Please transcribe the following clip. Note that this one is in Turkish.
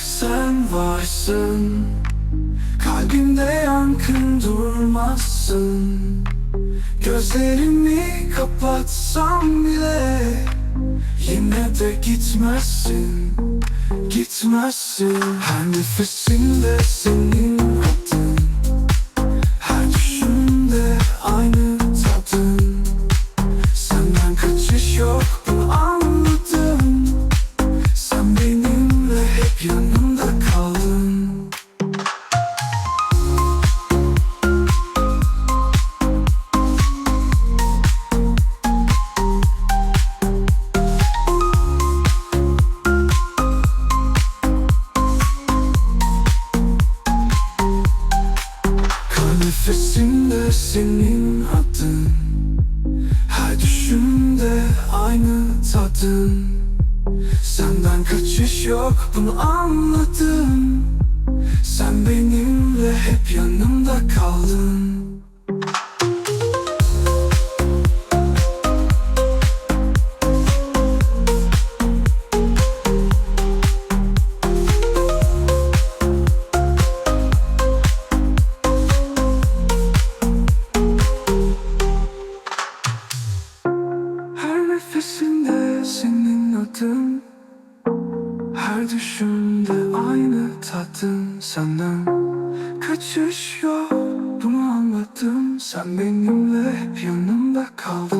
sen varsın. Kalbimde yankın durmazsın. Gözlerimi kapatsam bile Yine de gitmezsin, gitmezsin. Her nefesimde senin senin adın Her düşümde aynı tadın Senden kaçış yok bunu anladım nefesinde senin adın. Her düşümde aynı tadın Senden. Kaçış yok Bunu anladım Sen benimle hep yanımda kaldın